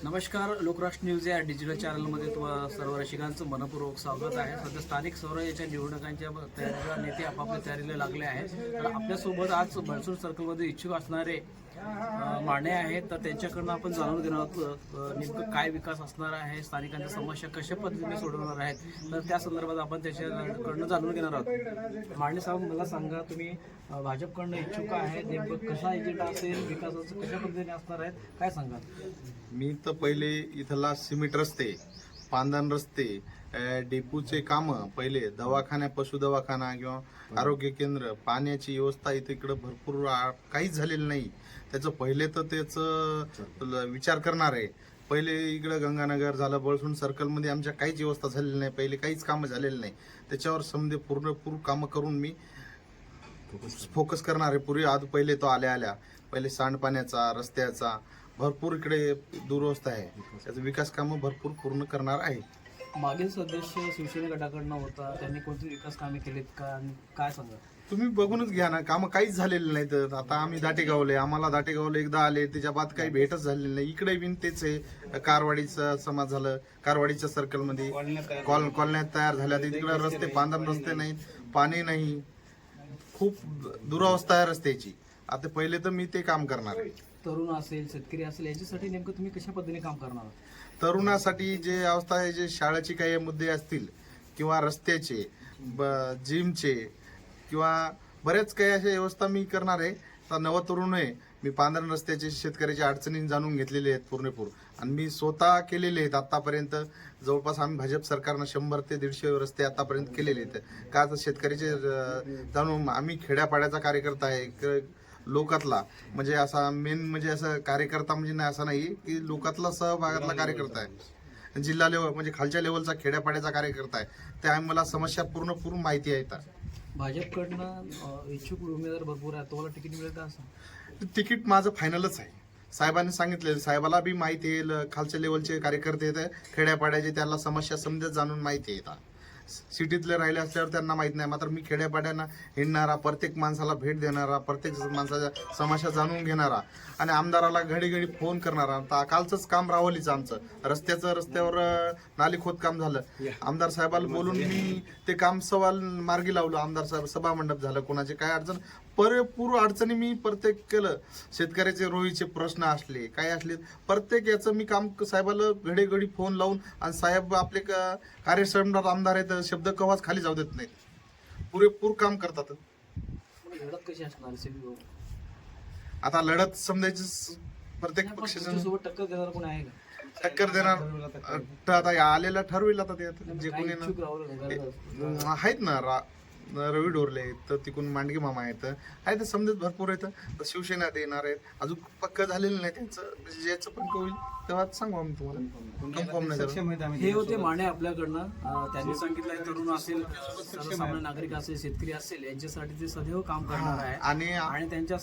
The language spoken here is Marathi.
नमस्कार लोकराष्ट्र न्यूज या डिजिटल चॅनलमध्ये तुम्हाला सर्व रसिकांचं मनपूर्वक स्वागत आहे. सध्या स्थानिक स्वराज्याच्या निवडणुकांच्या तयारीला नेते आपापल्या तयारीला लागले आहेत. तर आपल्यासोबत आज बळसूर सर्कलमध्ये इच्छुक असणारे माने आहेत. तर त्यांच्याकडनं आपण जाणून घेणार आहोत नेमकं काय विकास असणार आहे स्थानिकांच्या समस्या कशा पद्धतीने सोडवणार आहेत. तर त्या संदर्भात आपण त्याच्याकडनं जाणून घेणार आहोत. माने साहेब मला सांगा तुम्ही भाजपकडनं इच्छुक आहेत. नेमकं कसा एजेंडा असेल विकासाचं कशा पद्धतीने असणार आहेत काय सांगा मी तर पहिले इथला सिमेंट रस्ते पांदन रस्ते डेपूचे कामं पहिले दवाखान्या पशु दवाखाना किंवा आरोग्य केंद्र पाण्याची व्यवस्था इथे इकडं भरपूर काहीच झालेलं नाही. त्याचं पहिले तर त्याचं विचार करणार आहे. पहिले इकडं गंगानगर झालं बळसुंड सर्कलमध्ये आमच्या काहीच व्यवस्था झालेली नाही. पहिले काहीच कामं झालेली नाही. त्याच्यावर समजे पूर्ण पूर्ण कामं करून मी फोकस करणार आहे. पूर्वी आज पहिले तो आल्या आल्या. पहिले सांडपाण्याचा रस्त्याचा भरपूर इकडे दुरवस्था आहे. त्याचा विकास कामं भरपूर पूर्ण करणार आहे. मागील सदस्य शिवसेना गटाकडनं होता त्यांनी कोणती विकास कामे केलीत का आणि काय सांगा? तुम्ही बघूनच घ्या ना कामं काहीच झालेली नाही तर आता आम्ही दाटेगावले आम्हाला दाटेगावले एकदा आले त्याच्या बाद काही भेटच झालेली नाही. इकडे बिन तेच आहे. कारवाडीचा समाज झालं कारवाडीच्या सर्कलमध्ये कॉल कॉलन्यात तयार झाल्या. तिकडे रस्ते बांधण रस्ते नाहीत पाणी नाही. खूप दुरावस्था आहे रस्त्याची. आता पहिले तर मी ते काम करणार आहे. तरुण असेल शेतकरी असेल याच्यासाठी नेमकं तुम्ही कशा पद्धतीने काम करणार आहात? तरुणासाठी जे अवस्था आहे जे शाळेचे काही मुद्दे असतील किंवा रस्त्याचे ब- जिमचे किंवा बरेच काही अशा व्यवस्था मी करणार आहे. आता नवतरुण आहे. मी पांढरण रस्त्याचे शेतकऱ्याच्या अडचणी जाणून घेतलेले आहेत पूर्णपूर. आणि मी स्वतः केलेले आहेत आतापर्यंत. जवळपास आम्ही भाजप सरकारनं शंभर ते दीडशे रस्ते आतापर्यंत केलेले आहेत. का तर शेतकऱ्याचे अं, जाणून आम्ही खेड्यापाड्याचा कार्यकर्ता आहे. क- लोकातला. म्हणजे असा मेन म्हणजे असं कार्यकर्ता म्हणजे नाही असं नाही की लोकातला सहभागातला कार्यकर्ता आहे. जिल्हा लेवल म्हणजे खालच्या लेवलचा खेड्यापाड्याचा कार्यकर्ता आहे. त्यामुळे मला समस्या पूर्ण पूर्ण माहिती आहे. भाजपकडनं इच्छुक उमेदवार भरपूर आहे तुम्हाला तिकीट मिळेल का असं? तिकीट माझं फायनलच आहे. साहेबांनी सांगितले साहेबाला बी माहिती आहे ल- खालच्या लेवलचे कार्यकर्ते आहेत. खेड्यापाड्याचे त्यांना समस्या समजत जाणून माहिती आहे इथं. सिटीतले राहिले असल्यावर त्यांना माहीत नाही. मात्र मी खेड्यापाड्यांना हिंडणारा प्रत्येक माणसाला भेट देणारा प्रत्येक माणसाच्या समस्या जाणून घेणारा आणि आमदाराला घडी घडी फोन करणारा. आता कालचंच काम रावलीच आमचं. रस्त्याचं रस्त्यावर नाली खोदकाम झालं. आमदार साहेबाला बोलून मी ते काम सवाल मार्गी लावलं. आमदार साहेब सभा मंडप झालं. कोणाचे काय अडचण? पूर्ण अडचणी मी प्रत्येक केलं. शेतकऱ्याचे रोहीचे प्रश्न असले काय असले प्रत्येक याचं मी काम साहेबाला घडी घडी फोन लावून आणि साहेब आपले क- कार्यक्षमता आमदार आहेत शब्द कवाच खाली जाऊ देत नाहीत. पुरेपूर काम करतात. लढत कशी असणार आता लढत समजायची प्रत्येक पक्षाचं सोबत टक्कर देणार कोणी आहे का? टक्कर देणार आता आलेला ठरवेल आता ते जे कोणी आहेत ना रवी डोरले आहेत तर तिकडून मांडगे मामा आहेत. आहेत समजत भरपूर आहेत. तर शिवसेनेत येणार आहेत. अजून पक्क झालेलं नाही त्यांचं. म्हणजे ज्याचं पण होईल तेव्हा सांगू आम्ही तुम्हाला. कन्फर्म. नाही झालं. हे होते माने आपल्याकडनं. अं, त्यांनी सांगितलं तरुण असेल सर्वसामान्य नागरिक असेल शेतकरी असेल यांच्यासाठी ते सदैव काम करणार आहे. आणि आणि त्यांच्या